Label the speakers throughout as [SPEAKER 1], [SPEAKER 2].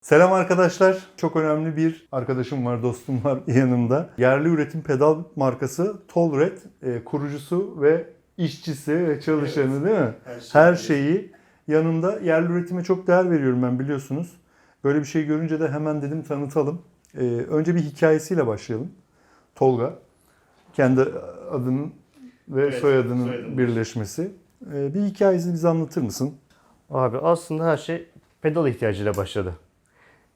[SPEAKER 1] Selam arkadaşlar. Çok önemli bir arkadaşım var, dostum var yanımda. Yerli üretim pedal markası Tolred e, kurucusu ve işçisi ve çalışanı değil mi?
[SPEAKER 2] Her şey.
[SPEAKER 1] Her şeyi yanımda. Yerli üretime çok değer veriyorum ben biliyorsunuz. Böyle bir şey görünce de hemen dedim tanıtalım. E, önce bir hikayesiyle başlayalım. Tolga. Kendi adının ve
[SPEAKER 2] Evet,
[SPEAKER 1] soyadının
[SPEAKER 2] soyadımız.
[SPEAKER 1] birleşmesi. E, bir hikayesini bize anlatır mısın?
[SPEAKER 3] Abi aslında her şey pedal ihtiyacıyla başladı.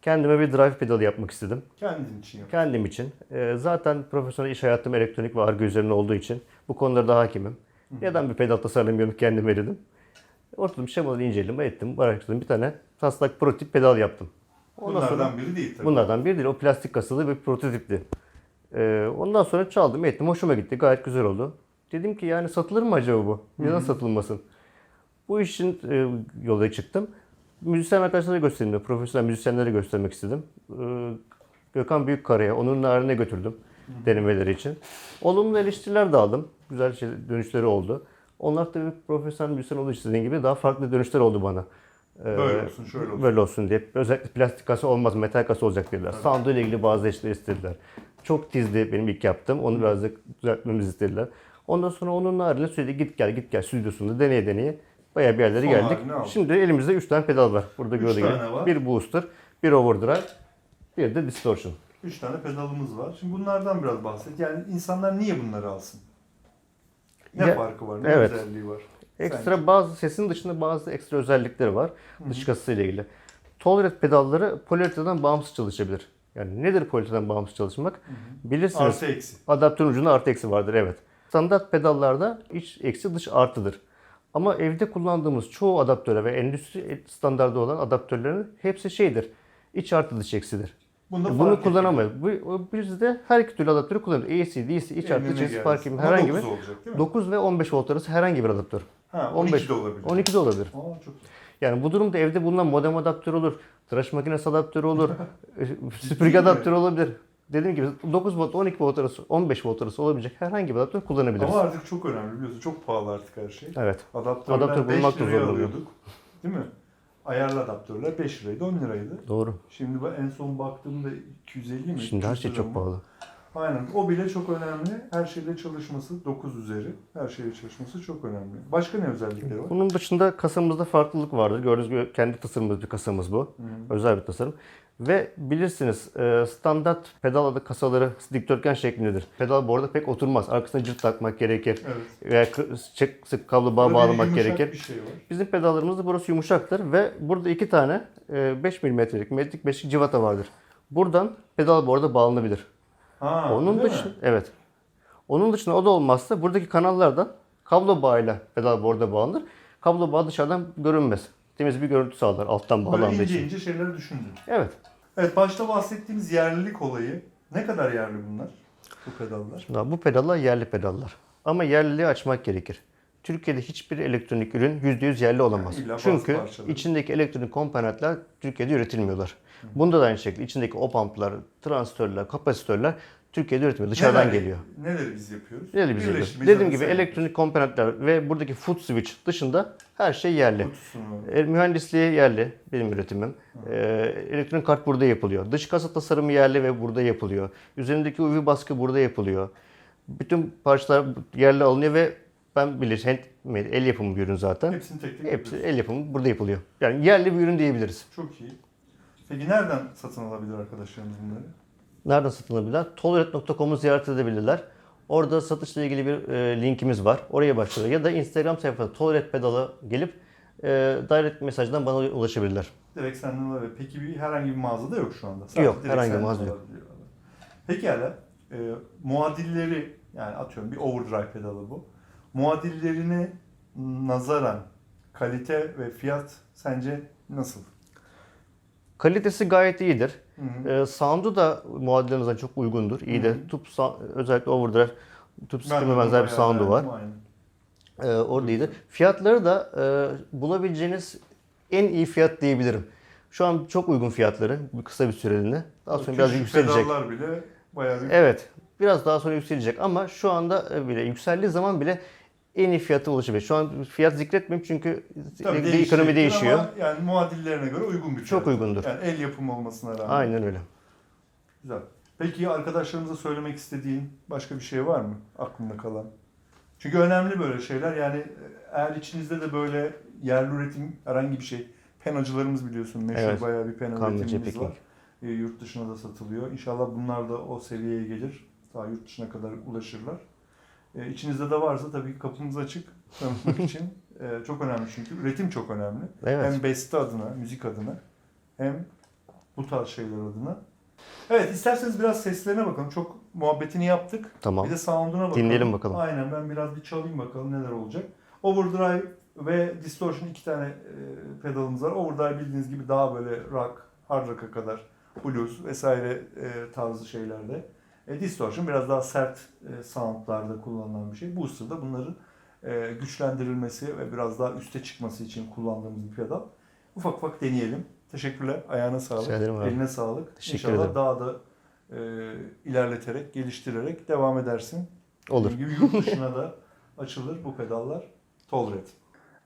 [SPEAKER 3] Kendime bir drive pedalı yapmak istedim.
[SPEAKER 1] Kendin için yap.
[SPEAKER 3] Kendim için. Ee, zaten profesyonel iş hayatım elektronik ve arge üzerine olduğu için bu konularda hakimim. Neden bir pedal tasarlamayalım kendime dedim. Oturdum şemaları inceledim, ettim, araştırdım. Bir tane taslak prototip pedal yaptım. Ondan sonra
[SPEAKER 1] Bunlardan biri değil tabii.
[SPEAKER 3] bunlardan biri değil. O plastik kasalı bir prototipti. Ee, ondan sonra çaldım, ettim. Hoşuma gitti. Gayet güzel oldu. Dedim ki yani satılır mı acaba bu? Neden satılmasın? Bu işin e, yola çıktım. Müzisyen arkadaşlara gösterdim. Profesyonel müzisyenlere göstermek istedim. Ee, Gökhan Büyükkara'ya, onun narine götürdüm denemeleri için. Olumlu eleştiriler de aldım. Güzel şey, dönüşleri oldu. Onlar tabii profesyonel müzisyen olduğu için dediğim gibi daha farklı dönüşler oldu bana. Ee,
[SPEAKER 1] Böyle olsun, şöyle olsun.
[SPEAKER 3] Böyle olsun diye. Özellikle plastik kasa olmaz, metal kasa olacak dediler. Sound'u ile ilgili bazı eleştiriler istediler. Çok tizdi benim ilk yaptığım. Onu biraz da düzeltmemizi istediler. Ondan sonra onun haricinde sürekli git gel git gel stüdyosunda deneye deneye bayağı bir yerlere
[SPEAKER 1] Son
[SPEAKER 3] geldik. Şimdi elimizde 3 tane pedal var. Burada gördüğünüz gibi. Bir booster, bir overdrive, bir de distortion.
[SPEAKER 1] Üç tane pedalımız var. Şimdi bunlardan biraz bahset. Yani insanlar niye bunları alsın? Ne
[SPEAKER 3] Ya-
[SPEAKER 1] farkı var? Ne
[SPEAKER 3] evet.
[SPEAKER 1] özelliği var?
[SPEAKER 3] Ekstra bazı sesin dışında bazı ekstra özellikleri var. Dış kasasıyla ilgili. Tolerate pedalları polariteden bağımsız çalışabilir. Yani nedir polariteden bağımsız çalışmak? Bilirsiniz.
[SPEAKER 1] Artı eksi.
[SPEAKER 3] Adaptörün ucunda artı eksi vardır evet. Standart pedallarda iç eksi dış artıdır. Ama evde kullandığımız çoğu adaptöre ve endüstri standardı olan adaptörlerin hepsi şeydir. İç artı dış eksidir.
[SPEAKER 1] Bunda
[SPEAKER 3] Bunu
[SPEAKER 1] fark
[SPEAKER 3] kullanamayız. Bu, biz de her iki türlü adaptörü kullanıyoruz. AC, DC, iç artı, dış eksi, fark
[SPEAKER 1] Ama
[SPEAKER 3] herhangi bir.
[SPEAKER 1] olacak değil mi?
[SPEAKER 3] 9 ve 15 volt arası herhangi bir adaptör.
[SPEAKER 1] Ha, 12
[SPEAKER 3] 15
[SPEAKER 1] de olabilir.
[SPEAKER 3] 12 de olabilir.
[SPEAKER 1] Aa, çok.
[SPEAKER 3] Yani bu durumda evde bulunan modem adaptörü olur, tıraş makinesi adaptörü olur, e, süpürge adaptörü olabilir. Dediğim gibi 9 volt, 12 volt arası, 15 volt arası olabilecek herhangi bir adaptör kullanabiliriz.
[SPEAKER 1] Ama artık çok önemli biliyorsun. Çok pahalı artık her şey.
[SPEAKER 3] Evet.
[SPEAKER 1] Adaptörler
[SPEAKER 3] Adaptör
[SPEAKER 1] 5
[SPEAKER 3] bulmak da
[SPEAKER 1] liraya alıyorduk. Değil mi? Ayarlı adaptörler 5 liraydı, 10 liraydı.
[SPEAKER 3] Doğru.
[SPEAKER 1] Şimdi ben en son baktığımda 250 mi?
[SPEAKER 3] Şimdi her
[SPEAKER 1] 300
[SPEAKER 3] şey çok pahalı.
[SPEAKER 1] Aynen. O bile çok önemli. Her şeyle çalışması 9 üzeri. Her şeyle çalışması çok önemli. Başka ne özellikleri var?
[SPEAKER 3] Bunun dışında kasamızda farklılık vardır. Gördüğünüz gibi kendi tasarımımız bir kasamız bu. Özel bir tasarım. Ve bilirsiniz e, standart pedal adı kasaları dikdörtgen şeklindedir. Pedal bu arada pek oturmaz. Arkasına cırt takmak gerekir.
[SPEAKER 1] Evet.
[SPEAKER 3] Veya sık sık kablo bağ bağlamak gerekir.
[SPEAKER 1] Bir şey var.
[SPEAKER 3] Bizim pedallarımızda burası yumuşaktır ve burada iki tane e, 5 mm'lik metrik beşik civata vardır. Buradan pedal board'a bağlanabilir.
[SPEAKER 1] Ha,
[SPEAKER 3] Onun dışında evet. Onun dışında o da olmazsa buradaki kanallardan kablo bağıyla pedal board'a bağlanır. Kablo bağı dışarıdan görünmez. Temiz bir görüntü sağlar alttan
[SPEAKER 1] Böyle
[SPEAKER 3] bağlandığı
[SPEAKER 1] ince
[SPEAKER 3] için.
[SPEAKER 1] ince şeyler düşündün.
[SPEAKER 3] Evet.
[SPEAKER 1] Evet başta bahsettiğimiz yerlilik olayı. Ne kadar yerli bunlar? Bu pedallar.
[SPEAKER 3] Şimdi bu pedallar yerli pedallar. Ama yerliliği açmak gerekir. Türkiye'de hiçbir elektronik ürün %100 yerli olamaz.
[SPEAKER 1] Yani illa bazı
[SPEAKER 3] Çünkü
[SPEAKER 1] parçaları.
[SPEAKER 3] içindeki elektronik komponentler Türkiye'de üretilmiyorlar. Bunda da aynı şekilde içindeki opamplar, transistörler, kapasitörler Türkiye'de üretilmiyor. Dışarıdan
[SPEAKER 1] Neler-
[SPEAKER 3] geliyor.
[SPEAKER 1] Neleri biz yapıyoruz?
[SPEAKER 3] Neleri biz yapıyoruz? Dediğim gibi elektronik komponentler ve buradaki foot switch dışında her şey yerli. E, mühendisliği yerli, benim üretimim. E, elektronik kart burada yapılıyor. Dış kasa tasarımı yerli ve burada yapılıyor. Üzerindeki UV baskı burada yapılıyor. Bütün parçalar yerli alınıyor ve ben bilir handmade, el yapımı bir ürün zaten.
[SPEAKER 1] Hepsini tek tek
[SPEAKER 3] Hepsi
[SPEAKER 1] yapıyorsun.
[SPEAKER 3] el yapımı burada yapılıyor. Yani yerli bir ürün diyebiliriz.
[SPEAKER 1] Çok iyi. Peki nereden satın alabilir arkadaşlarımız bunları?
[SPEAKER 3] Nereden satın alabilirler? Tolerate.com'u ziyaret edebilirler. Orada satışla ilgili bir e, linkimiz var. Oraya başvuruyor. Ya da Instagram sayfası Tolerate Pedal'a gelip e, direct mesajdan bana ulaşabilirler.
[SPEAKER 1] Direkt senden alabilir. Peki bir herhangi bir mağazada yok şu anda.
[SPEAKER 3] Yok,
[SPEAKER 1] direkt
[SPEAKER 3] herhangi bir mağazada yok.
[SPEAKER 1] Peki hala e, muadilleri yani atıyorum bir overdrive pedalı bu. Muadillerine nazaran kalite ve fiyat sence nasıl?
[SPEAKER 3] Kalitesi gayet iyidir.
[SPEAKER 1] Hı hı.
[SPEAKER 3] E, sound'u da muadillerimizden çok uygundur. İyi de sound- özellikle overdrive sisteme
[SPEAKER 1] de
[SPEAKER 3] benzer bir sound'u var. E, orada iyidir. Fiyatları da e, bulabileceğiniz en iyi fiyat diyebilirim. Şu an çok uygun fiyatları kısa bir süreliğine. Daha sonra biraz yükselecek.
[SPEAKER 1] bile bayağı bir
[SPEAKER 3] Evet. Biraz daha sonra yükselecek ama şu anda e, bile yükseldiği zaman bile en iyi fiyata ulaşabilir. Şu an fiyat zikretmeyeyim çünkü
[SPEAKER 1] Tabii
[SPEAKER 3] bir ekonomi değişiyor.
[SPEAKER 1] Ama yani muadillerine göre uygun bir
[SPEAKER 3] Çok
[SPEAKER 1] fiyat.
[SPEAKER 3] uygundur.
[SPEAKER 1] Yani el yapımı olmasına rağmen.
[SPEAKER 3] Aynen öyle.
[SPEAKER 1] Güzel. Peki arkadaşlarımıza söylemek istediğin başka bir şey var mı aklında kalan? Çünkü önemli böyle şeyler. Yani eğer içinizde de böyle yerli üretim herhangi bir şey. Penacılarımız biliyorsun meşhur
[SPEAKER 3] Evet.
[SPEAKER 1] bayağı bir pena
[SPEAKER 3] Kanlıca
[SPEAKER 1] üretimimiz
[SPEAKER 3] Peking.
[SPEAKER 1] var. E, yurt dışına da satılıyor. İnşallah bunlar da o seviyeye gelir. Daha yurt dışına kadar ulaşırlar. E, içinizde de varsa tabii kapımız açık tanıtmak için. E, çok önemli çünkü. Üretim çok önemli.
[SPEAKER 3] Evet.
[SPEAKER 1] Hem beste adına, müzik adına hem bu tarz şeyler adına. Evet isterseniz biraz seslerine bakalım. Çok muhabbetini yaptık.
[SPEAKER 3] Tamam.
[SPEAKER 1] Bir de sound'una bakalım.
[SPEAKER 3] Dinleyelim bakalım.
[SPEAKER 1] Aynen ben biraz bir çalayım bakalım neler olacak. Overdrive ve Distortion iki tane e, pedalımız var. Overdrive bildiğiniz gibi daha böyle rock, hard rock'a kadar blues vesaire e, tarzı şeylerde. E, Distortion biraz daha sert e, soundlarda kullanılan bir şey. Booster da bunların e, güçlendirilmesi ve biraz daha üste çıkması için kullandığımız bir pedal. Ufak ufak deneyelim. Teşekkürler. Ayağına sağlık.
[SPEAKER 3] Ederim abi.
[SPEAKER 1] Eline sağlık.
[SPEAKER 3] Teşekkür
[SPEAKER 1] İnşallah
[SPEAKER 3] ederim.
[SPEAKER 1] daha da e, ilerleterek, geliştirerek devam edersin.
[SPEAKER 3] Olur.
[SPEAKER 1] Dediğim gibi yurt dışına da açılır bu pedallar. Tolerate.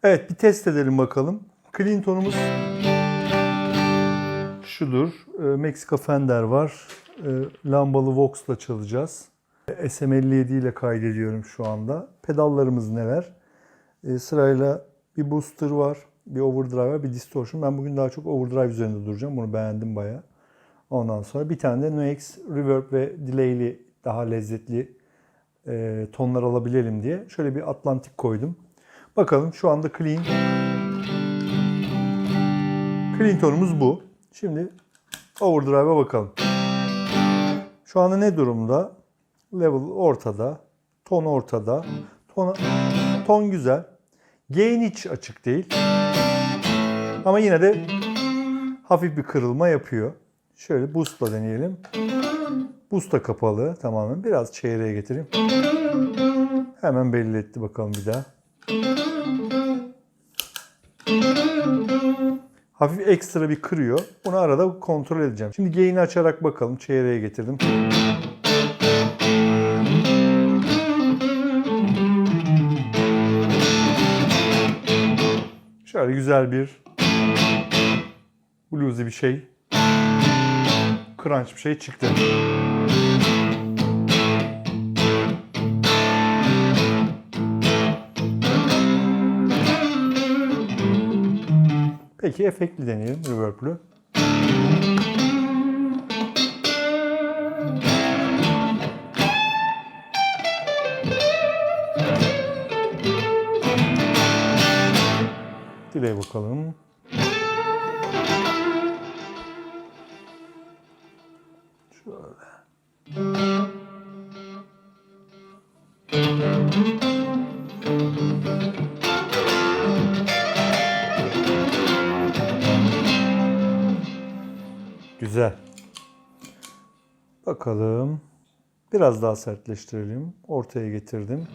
[SPEAKER 1] Evet bir test edelim bakalım. Clinton'umuz şudur. E, Meksika Fender var. E, Lambalı Vox'la çalacağız. E, SM57 ile kaydediyorum şu anda. Pedallarımız neler? E, sırayla bir booster var, bir overdrive var, bir distortion. Ben bugün daha çok overdrive üzerinde duracağım. Bunu beğendim bayağı. Ondan sonra bir tane de NoX reverb ve delay'li daha lezzetli e, tonlar alabilelim diye şöyle bir Atlantik koydum. Bakalım şu anda clean. Clean tonumuz bu. Şimdi overdrive'a bakalım. Şu anda ne durumda? Level ortada. Ton ortada. Ton, ton güzel. Gain hiç açık değil. Ama yine de hafif bir kırılma yapıyor. Şöyle boost'la deneyelim. Boost da kapalı tamamen. Biraz çeyreğe getireyim. Hemen belli etti bakalım bir daha. Hafif ekstra bir kırıyor. Bunu arada kontrol edeceğim. Şimdi gain'i açarak bakalım. Çeyreğe getirdim. Şöyle güzel bir bluesy bir şey. Crunch bir şey çıktı. Peki efektli deneyelim, reverb'lü. Delay bakalım. Güzel. Bakalım. Biraz daha sertleştirelim. Ortaya getirdim.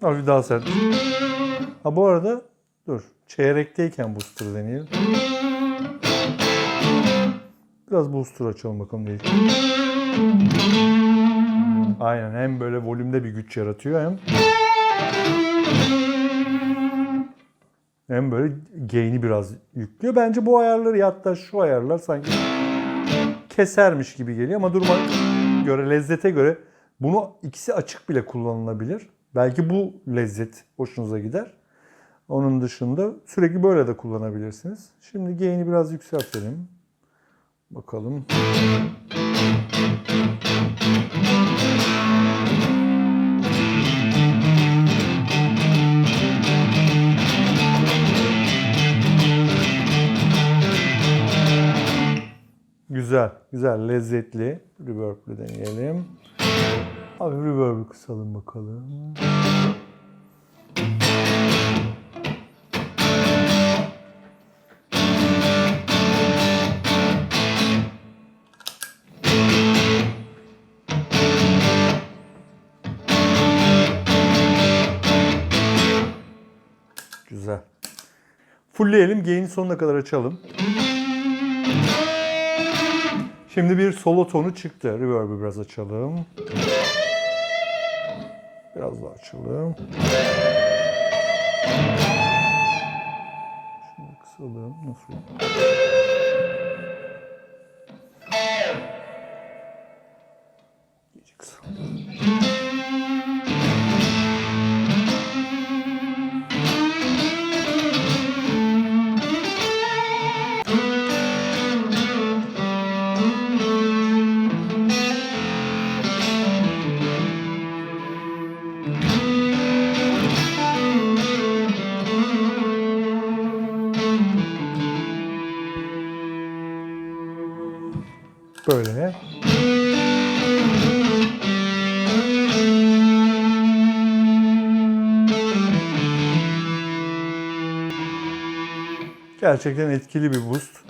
[SPEAKER 1] Hafif daha sert. Ha bu arada dur. Çeyrekteyken booster deneyelim. Biraz booster açalım bakalım değil. Aynen hem böyle volümde bir güç yaratıyor hem hem böyle gain'i biraz yüklüyor. Bence bu ayarları ya hatta şu ayarlar sanki kesermiş gibi geliyor ama duruma göre, lezzete göre bunu ikisi açık bile kullanılabilir. Belki bu lezzet hoşunuza gider. Onun dışında sürekli böyle de kullanabilirsiniz. Şimdi gain'i biraz yükseltelim. Bakalım. Güzel, güzel, lezzetli. Reverb'lü deneyelim. Abi reverb'ü kısalım bakalım. Güzel. Fullleyelim, gain'i sonuna kadar açalım. Şimdi bir solo tonu çıktı. Reverb'ı biraz açalım. Biraz daha açalım. Şunu kısalım. Nasıl? Böyle. Gerçekten etkili bir boost.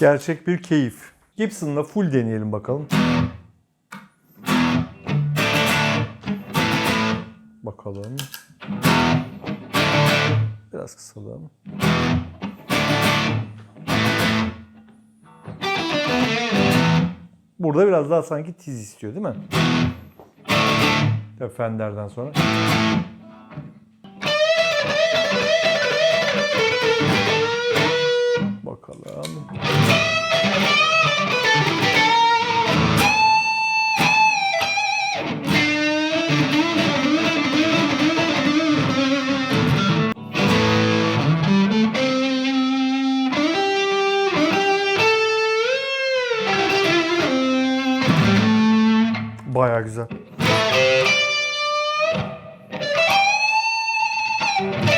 [SPEAKER 1] Gerçek bir keyif. Gibson'la full deneyelim bakalım. Bakalım. Biraz kısalım. Burada biraz daha sanki tiz istiyor değil mi? Fender'den sonra. Thank you.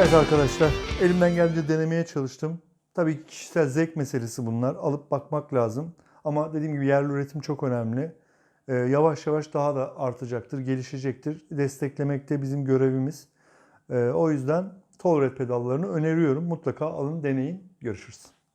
[SPEAKER 1] Evet arkadaşlar, elimden geldiğince denemeye çalıştım. Tabii ki kişisel zevk meselesi bunlar. Alıp bakmak lazım. Ama dediğim gibi yerli üretim çok önemli. Ee, yavaş yavaş daha da artacaktır, gelişecektir. Desteklemek de bizim görevimiz. Ee, o yüzden Tolred pedallarını öneriyorum. Mutlaka alın, deneyin. Görüşürüz.